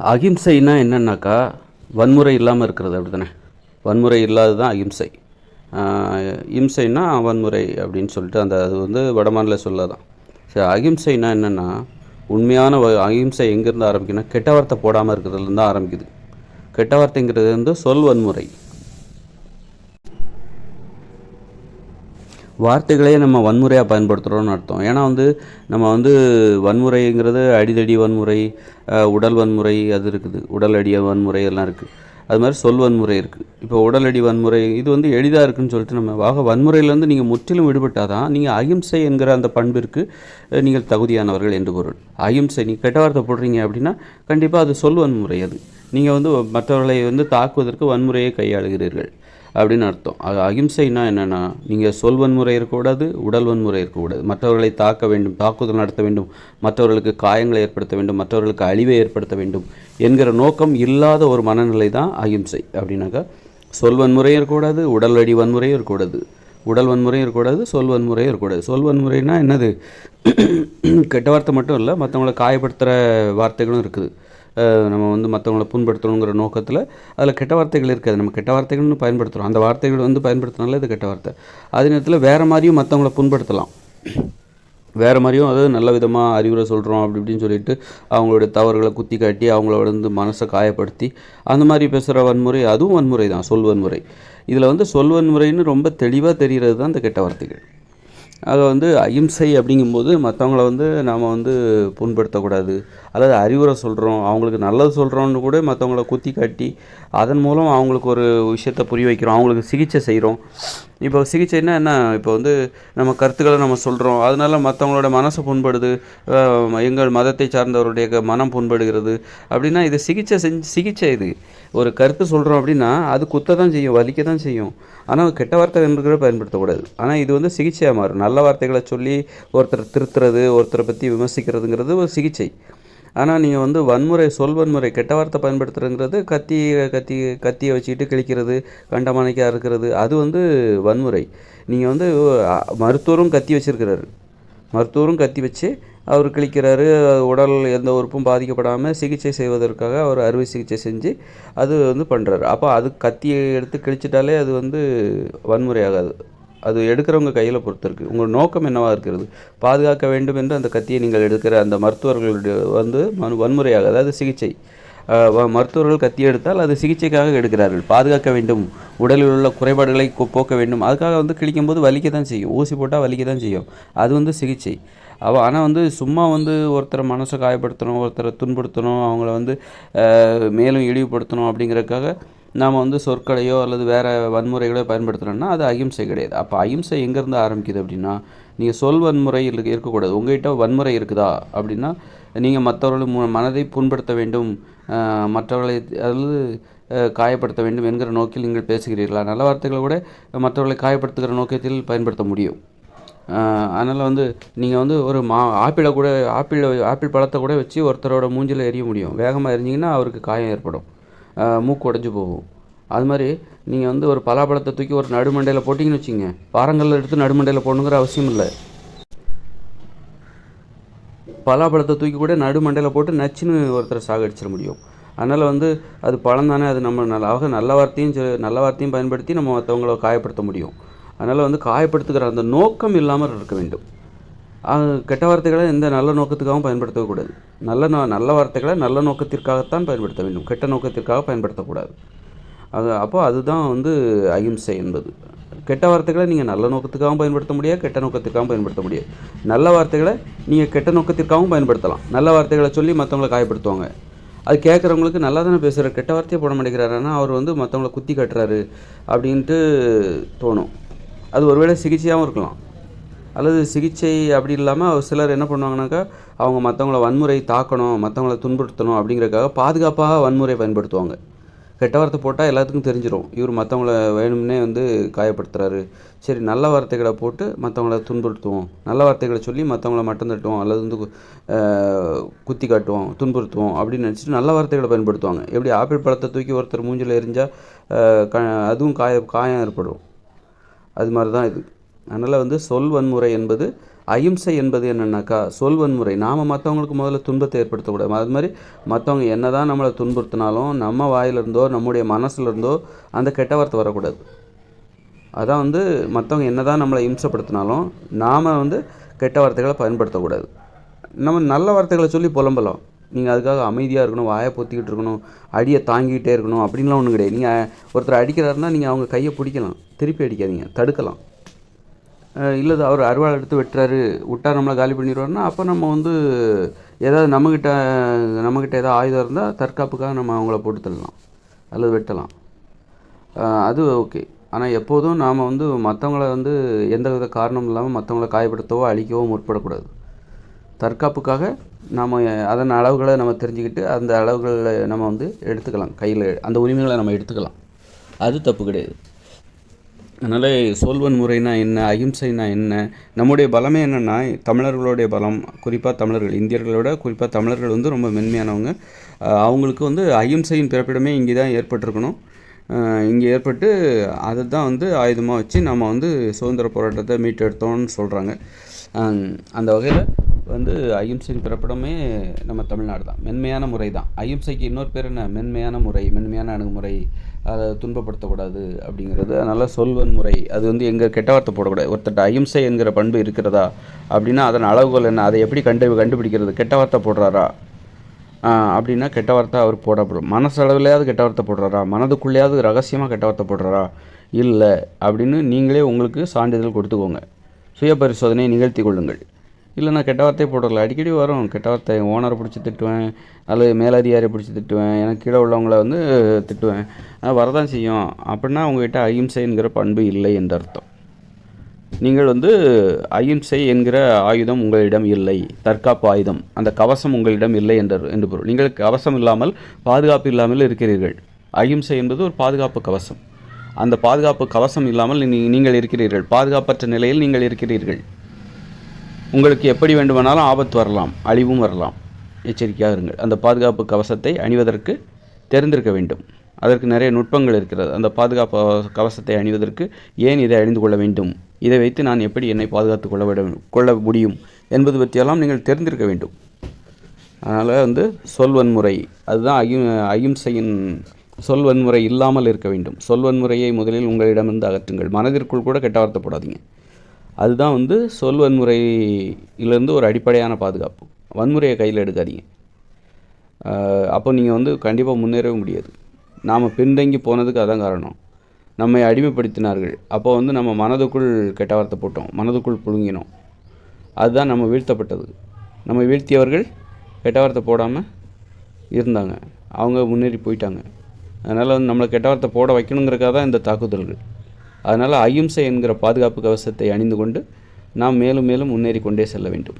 அகிம்சைனா என்னன்னாக்கா வன்முறை இல்லாமல் இருக்கிறது அப்படி தானே வன்முறை இல்லாதது தான் அகிம்சை. ஆஹ் இம்சைனா வன்முறை அப்படின்னு சொல்லிட்டு அந்த அது வந்து வடமாநில சொல்லதான். சரி அகிம்சைனா என்னென்னா உண்மையான வ- அகிம்சை எங்கேருந்து ஆரம்பிக்குன்னா கெட்ட வார்த்தை போடாமல் இருக்கிறதுலேருந்து தான் ஆரம்பிக்குது. கெட்ட வார்த்தைங்கிறது வந்து சொல் வன்முறை. வார்த்தைகளே நம்ம வன்முறையாக பயன்படுத்துகிறோம்னு அர்த்தம். ஏன்னா வந்து நம்ம வந்து வன்முறைங்கிறது அடிதடி வன்முறை உடல் வன்முறை அது இருக்குது. உடல் அடிய வன்முறை எல்லாம் இருக்குது அது மாதிரி சொல் வன்முறை இருக்குது இப்போ உடலடி வன்முறை இது வந்து எளிதாக இருக்குன்னு சொல்லிட்டு நம்ம வாக வன்முறையிலேருந்து நீங்கள் முற்றிலும் விடுபட்டால் தான் நீங்கள் அகிம்சை என்கிற அந்த பண்பிற்கு நீங்கள் தகுதியானவர்கள் என்று பொருள். அகிம்சை நீங்கள் கெட்ட வார்த்தை போடுறீங்க அப்படின்னா கண்டிப்பாக அது சொல் வன்முறை அது. நீங்கள் வந்து மற்றவர்களை வந்து தாக்குவதற்கு வன்முறையை கையாளுகிறீர்கள். அப்படின்னு அர்த்தம். அது அகிம்சைனா என்னென்னா நீங்கள் சொல் வன்முறை இருக்கக்கூடாது உடல் வன்முறை இருக்கக்கூடாது. மற்றவர்களை தாக்க வேண்டும் தாக்குதல் நடத்த வேண்டும் மற்றவர்களுக்கு காயங்களை ஏற்படுத்த வேண்டும் மற்றவர்களுக்கு அழிவை ஏற்படுத்த வேண்டும் என்கிற நோக்கம் இல்லாத ஒரு மனநிலை தான் அகிம்சை. அப்படின்னாக்கா சொல் வன்முறையும் இருக்கக்கூடாது உடல் அடி வன்முறையும் இருக்கக்கூடாது. உடல் வன்முறையும் இருக்கக்கூடாது சொல் வன்முறையும் இருக்கக்கூடாது. சொல் வன்முறைனா என்னது? கெட்ட வார்த்தை மட்டும் இல்லை மற்றவங்களை காயப்படுத்துகிற வார்த்தைகளும் இருக்குது. நம்ம வந்து மற்றவங்கள புண்படுத்தணுங்கிற நோக்கத்தில் அதில் கெட்ட வார்த்தைகள் இருக்காது. நம்ம கெட்ட வார்த்தைகள்னு பயன்படுத்துகிறோம் அந்த வார்த்தைகள் வந்து பயன்படுத்தினால இது கெட்ட வார்த்தை. அதே நேரத்தில் வேறு மாதிரியும் மற்றவங்கள புண்படுத்தலாம். வேறு மாதிரியும் அதாவது நல்ல விதமாக அறிவுரை சொல்கிறோம் அப்படி இப்படின்னு சொல்லிட்டு அவங்களுடைய தவறுகளை குத்தி காட்டி அவங்கள வந்து மனசை காயப்படுத்தி அந்த மாதிரி பேசுகிற வன்முறை அதுவும் வன்முறை தான். சொல் வன்முறை. இதில் வந்து சொல் வன்முறைன்னு ரொம்ப தெளிவாக தெரிகிறது தான் இந்த கெட்ட வார்த்தைகள். அதை வந்து அகிம்சை அப்படிங்கும்போது மற்றவங்கள வந்து நாம் வந்து புண்படுத்தக்கூடாது. அல்லது அறிவுரை சொல்கிறோம் அவங்களுக்கு நல்லது சொல்கிறோன்னு கூட மற்றவங்கள குத்தி காட்டி அதன் மூலம் அவங்களுக்கு ஒரு விஷயத்தை புரிய வைக்கிறோம் அவங்களுக்கு சிகிச்சை செய்கிறோம் இப்போ சிகிச்சைன்னா என்ன? இப்போ வந்து நம்ம கருத்துக்களை நம்ம சொல்கிறோம் அதனால மற்றவங்களோட மனசு புண்படுது. எங்கள் மதத்தை சார்ந்தவருடைய மனம் புண்படுகிறது. அப்படின்னா இது சிகிச்சை செஞ்சு சிகிச்சை இது. ஒரு கருத்து சொல்கிறோம் அப்படின்னா அது குத்த தான் செய்யும் வலிக்க தான் செய்யும். ஆனால் கெட்ட வார்த்தை என்று பயன்படுத்தக்கூடாது. ஆனால் இது வந்து சிகிச்சையாக மாறும். நல்ல வார்த்தைகளை சொல்லி ஒருத்தர் திருத்துறது ஒருத்தரை பற்றி விமர்சிக்கிறதுங்கிறது ஒரு சிகிச்சை. ஆனால் நீங்கள் வந்து வன்முறை சொல் வன்முறை கெட்ட வார்த்தை பயன்படுத்துறதுங்கிறது கத்தி கத்தி கத்தியை வச்சுக்கிட்டு கிழிக்கிறது கண்டமானிக்காக இருக்கிறது அது வந்து வன்முறை. நீங்கள் வந்து மருத்துவரும் கத்தி வச்சுருக்கிறாரு. மருத்துவரும் கத்தி வச்சு அவர் கிழிக்கிறாரு உடல் எந்த உறுப்பும் பாதிக்கப்படாமல் சிகிச்சை செய்வதற்காக அவர் அறுவை சிகிச்சை செஞ்சு அது வந்து பண்ணுறாரு அப்போ அது கத்தியை எடுத்து கிழிச்சிட்டாலே அது வந்து வன்முறை ஆகாது அது எடுக்கிறவங்க கையில் பொறுத்து இருக்குது உங்கள் நோக்கம் என்னவாக இருக்கிறது? பாதுகாக்க வேண்டும் என்று அந்த கத்தியை நீங்கள் எடுக்கிற அந்த மருத்துவர்களுடைய வந்து மனு வன்முறையாக அதாவது சிகிச்சை. வ- மருத்துவர்கள் கத்தி எடுத்தால் அது சிகிச்சைக்காக எடுக்கிறார்கள். பாதுகாக்க வேண்டும். உடலில் உள்ள குறைபாடுகளை போக்க வேண்டும். அதுக்காக வந்து கிழிக்கும்போது வலிக்க தான் செய்யும். ஊசி போட்டால் வலிக்க தான் செய்யும். அது வந்து சிகிச்சை. அவ ஆனால் வந்து சும்மா வந்து ஒருத்தரை மனசை காயப்படுத்தணும் ஒருத்தரை துன்படுத்தணும் அவங்கள வந்து மேலும் இழிவுபடுத்தணும் அப்படிங்கிறதுக்காக நாம் வந்து சொற்களையோ அல்லது வேறு வன்முறைகளோ பயன்படுத்துகிறோன்னா அது அகிம்சை கிடையாது. அப்போ அகிம்சை எங்கேருந்து ஆரம்பிக்குது அப்படின்னா நீங்கள் சொல் வன்முறை இருக்க- இருக்கக்கூடாது. உங்கள்கிட்ட வன்முறை இருக்குதா அப்படின்னா நீங்கள் மற்றவர்கள் மனதை புண்படுத்த வேண்டும் மற்றவர்களை அதாவது காயப்படுத்த வேண்டும் என்கிற நோக்கில் நீங்கள் பேசுகிறீர்களா? நல்ல வார்த்தைகளை கூட மற்றவர்களை காயப்படுத்துகிற நோக்கத்தில் பயன்படுத்த முடியும். அதனால் வந்து நீங்கள் வந்து ஒரு மா ஆப்பிளை கூட ஆப்பிள் ஆப்பிள் பழத்தை கூட வச்சு ஒருத்தரோட மூஞ்சில் எரிய முடியும். வேகமாக எரிஞ்சிங்கன்னா அவருக்கு காயம் ஏற்படும். மூக்கு உடஞ்சி போகும். அது மாதிரி நீங்கள் வந்து ஒரு பலாப்பழத்தை தூக்கி ஒரு நடுமண்டையில் போட்டிங்கன்னு வச்சுங்க. பாறங்கல்ல எடுத்து நடுமண்டையில் போடணுங்கிற அவசியம் இல்லை. பலாப்பழத்தை தூக்கி கூட நடுமண்டையில் போட்டு நச்சுன்னு ஒருத்தரை சாகடிச்சிட முடியும். அதனால் வந்து அது பழம் தானே அது நம்ம நல்ல நல்ல வார்த்தையும் நல்ல வார்த்தையும் பயன்படுத்தி நம்ம மற்றவங்கள காயப்படுத்த முடியும். அதனால் வந்து காயப்படுத்துகிற அந்த நோக்கம் இல்லாமல் இருக்க வேண்டும். கெட்ட வார்த்தைகளை எந்த நல்ல நோக்கத்துக்காகவும் பயன்படுத்தக்கூடாது நல்ல நோ நல்ல வார்த்தைகளை நல்ல நோக்கத்திற்காகத்தான் பயன்படுத்த வேண்டும். கெட்ட நோக்கத்திற்காக பயன்படுத்தக்கூடாது. அது அப்போது அதுதான் வந்து அகிம்சை என்பது. கெட்ட வார்த்தைகளை நீங்கள் நல்ல நோக்கத்துக்காகவும் பயன்படுத்த முடியாது கெட்ட நோக்கத்திற்காகவும் பயன்படுத்த முடியாது. நல்ல வார்த்தைகளை நீங்கள் கெட்ட நோக்கத்திற்காகவும் பயன்படுத்தலாம். நல்ல வார்த்தைகளை சொல்லி மற்றவங்களை காயப்படுத்துவாங்க. அது கேட்குறவங்களுக்கு நல்லா தானே பேசுகிறார் கெட்ட வார்த்தையை போட மாட்டேங்கிறாருன்னா அவர் வந்து மற்றவங்கள குத்தி கட்டுறாரு அப்படின்ட்டு தோணும். அது ஒருவேளை சிகிச்சையாகவும் இருக்கலாம். அல்லது சிகிச்சை அப்படி இல்லாமல் சிலர் என்ன பண்ணுவாங்கனாக்கா அவங்க மற்றவங்கள வன்முறை தாக்கணும் மற்றவங்கள துன்புறுத்தணும் அப்படிங்கிறதுக்காக பாதுகாப்பாக வன்முறை பயன்படுத்துவாங்க. கெட்ட வார்த்தை போட்டால் எல்லாத்துக்கும் தெரிஞ்சிடும் இவர் மற்றவங்கள வேணும்னே வந்து காயப்படுத்துகிறாரு சரி நல்ல வார்த்தைகளை போட்டு மற்றவங்கள துன்புறுத்துவோம். நல்ல வார்த்தைகளை சொல்லி மற்றவங்கள மட்டம் தட்டுவோம். அல்லது வந்து கு- குத்தி காட்டுவோம் துன்புறுத்துவோம் அப்படின்னு நினச்சிட்டு நல்ல வார்த்தைகளை பயன்படுத்துவாங்க. எப்படி ஆப்பிள் பழத்தை தூக்கி ஒருத்தர் மூஞ்சில் எரிஞ்சால் க அதுவும் காய காயம் ஏற்படும். அது மாதிரி தான் இது. அதனால் வந்து சொல் வன்முறை என்பது அகிம்சை என்பது என்னென்னாக்கா சொல் வன்முறை. நாம் மற்றவங்களுக்கு முதல்ல துன்பத்தை ஏற்படுத்தக்கூடாது. அது மாதிரி மற்றவங்க என்ன தான் நம்மளை துன்புறுத்தினாலும் நம்ம வாயிலிருந்தோ நம்முடைய மனசுலேருந்தோ அந்த கெட்ட வார்த்தை வரக்கூடாது. அதான் வந்து மற்றவங்க என்ன தான் நம்மளை இம்சப்படுத்தினாலும் நாம் வந்து கெட்ட வார்த்தைகளை பயன்படுத்தக்கூடாது. நம்ம நல்ல வார்த்தைகளை சொல்லி புலம்பலாம். நீங்கள் அதுக்காக அமைதியாக இருக்கணும் வாயை பொத்திக்கிட்டு இருக்கணும் அடியை தாங்கிக்கிட்டே இருக்கணும் அப்படின்லாம் ஒன்றும் கிடையாது. நீங்கள் ஒருத்தர் அடிக்கிறாருன்னா நீங்கள் அவங்க கையை பிடிக்கலாம். திருப்பி அடிக்காதீங்க. தடுக்கலாம். இல்லை அவர் அருவாள் எடுத்து வெட்டுறாரு விட்டா நம்மளை காலி பண்ணிடுவாருன்னா அப்போ நம்ம வந்து ஏதாவது நம்மக்கிட்ட நம்மக்கிட்ட ஏதாவது ஆயுதம் இருந்தால் தற்காப்புக்காக நம்ம அவங்கள போட்டு தள்ளலாம். அல்லது வெட்டலாம். அது ஓகே. ஆனால் எப்போதும் நாம் வந்து மற்றவங்கள வந்து எந்த வித காரணமும் இல்லாமல் மற்றவங்கள காயப்படுத்தவோ அழிக்கவோ முற்படக்கூடாது. தற்காப்புக்காக நாம் அதன் அளவுகளை நம்ம தெரிஞ்சுக்கிட்டு அந்த அளவுகளை நம்ம வந்து எடுத்துக்கலாம். கையில் அந்த உரிமைகளை நம்ம எடுத்துக்கலாம். அது தப்பு கிடையாது. அதனால் சொல்வன் முறைனா என்ன அகிம்சைனா என்ன நம்முடைய பலமே என்னென்னா தமிழர்களுடைய பலம் குறிப்பாக தமிழர்கள் இந்தியர்களோட குறிப்பாக தமிழர்கள் வந்து ரொம்ப மென்மையானவங்க. அவங்களுக்கு வந்து அகிம்சையின் பிறப்பிடமே இங்கே தான் ஏற்பட்டிருக்கணும் இங்கே ஏற்பட்டு அதை தான் வந்து ஆயுதமாக வச்சு நம்ம வந்து சுதந்திர போராட்டத்தை மீட்டெடுத்தோம்னு சொல்கிறாங்க அந்த வகையில் வந்து அகிம்சையின் பிறப்பிடமே நம்ம தமிழ்நாடு தான் மென்மையான முறை தான் அகிம்சைக்கு இன்னொரு பேர் என்ன? மென்மையான முறை மென்மையான அணுகுமுறை அதை துன்பப்படுத்தக்கூடாது அப்படிங்கிறது அதனால் சொல்வன் முறை. அது வந்து எங்கே கெட்ட வார்த்தை போடக்கூடாது. ஒருத்தட்ட அகிம்சை என்கிற பண்பு இருக்கிறதா? அப்படின்னா அதன் அளவுகோல் என்ன? அதை எப்படி கண்டு கண்டுபிடிக்கிறது? கெட்ட வார்த்தை போடுறாரா? அப்படின்னா கெட்ட வார்த்தை அவர் போடப்படும். மனசளவுலையாவது கெட்ட வார்த்தை போடுறாரா? மனதுக்குள்ளேயாவது ரகசியமாக கெட்ட வார்த்தை போடுறாரா? இல்லை. அப்படின்னு நீங்களே உங்களுக்கு சான்றிதழ் கொடுத்துக்கோங்க. சுய பரிசோதனை நிகழ்த்தி கொள்ளுங்கள். இல்லை நான் கெட்ட வார்த்தையே போடல. அடிக்கடி வரும். கெட்ட வார்த்தை ஓனரை பிடிச்சி திட்டுவேன் அல்லது மேலதிகாரியை பிடிச்சி திட்டுவேன் எனக்கு கீழே உள்ளவங்கள வந்து திட்டுவேன். வரதான் செய்யும். அப்படின்னா அவங்ககிட்ட அகிம்சைங்கிற பண்பு இல்லை என்ற அர்த்தம். நீங்கள் வந்து அகிம்சை என்கிற ஆயுதம் உங்களிடம் இல்லை. தற்காப்பு ஆயுதம். அந்த கவசம் உங்களிடம் இல்லை என்ற என்று பொருள். நீங்கள் கவசம் இல்லாமல் பாதுகாப்பு இல்லாமல் இருக்கிறீர்கள். அகிம்சை என்பது ஒரு பாதுகாப்பு கவசம். அந்த பாதுகாப்பு கவசம் இல்லாமல் நீங்கள் இருக்கிறீர்கள். பாதுகாப்பற்ற நிலையில் நீங்கள் இருக்கிறீர்கள். உங்களுக்கு எப்படி வேண்டுமானாலும் ஆபத்து வரலாம் அழிவும் வரலாம். எச்சரிக்கையாக இருங்கள். அந்த பாதுகாப்பு கவசத்தை அணிவதற்கு தெரிந்திருக்க வேண்டும். அதற்கு நிறைய நுட்பங்கள் இருக்கிறது. அந்த பாதுகாப்பு கவசத்தை அணிவதற்கு ஏன் இதை அணிந்து கொள்ள வேண்டும்? இதை வைத்து நான் எப்படி என்னை பாதுகாத்து கொள்ள விட கொள்ள முடியும் என்பது பற்றியெல்லாம் நீங்கள் தெரிந்திருக்க வேண்டும். அதனால் வந்து சொல்வன்முறை அதுதான் அகி அகிம்சையின் சொல்வன்முறை இல்லாமல் இருக்க வேண்டும். சொல்வன்முறையை முதலில் உங்களிடமிருந்து அகற்றுங்கள். மனதிற்குள் கூட கெட்ட வார்த்தை போடாதீங்க. அதுதான் வந்து சொல்வன்முறையிலிருந்து ஒரு அடிப்படையான பாதுகாப்பு. வன்முறையை கையில் எடுக்காதீங்க. அப்போ நீங்கள் வந்து கண்டிப்பாக முன்னேறவே முடியாது. நாம் பின்தங்கி போனதுக்கு அதான் காரணம். நம்மை அடிமைப்படுத்தினார்கள். அப்போ வந்து நம்ம மனதுக்குள் கெட்ட வார்த்தை போட்டோம். மனதுக்குள் புழுங்கினோம். அதுதான் நம்ம வீழ்த்தப்பட்டது. நம்ம வீழ்த்தியவர்கள் கெட்ட வார்த்தை போடாமல் இருந்தாங்க. அவங்க முன்னேறி போயிட்டாங்க. அதனால் வந்து நம்மளை கெட்ட வார்த்தை போட வைக்கணுங்கிறக்காக தான் இந்த தாக்குதல்கள். அதனால் அகிம்சை என்கிற பாதுகாப்பு கவசத்தை அணிந்து கொண்டு நாம் மேலும் மேலும் முன்னேறி கொண்டே செல்ல வேண்டும்.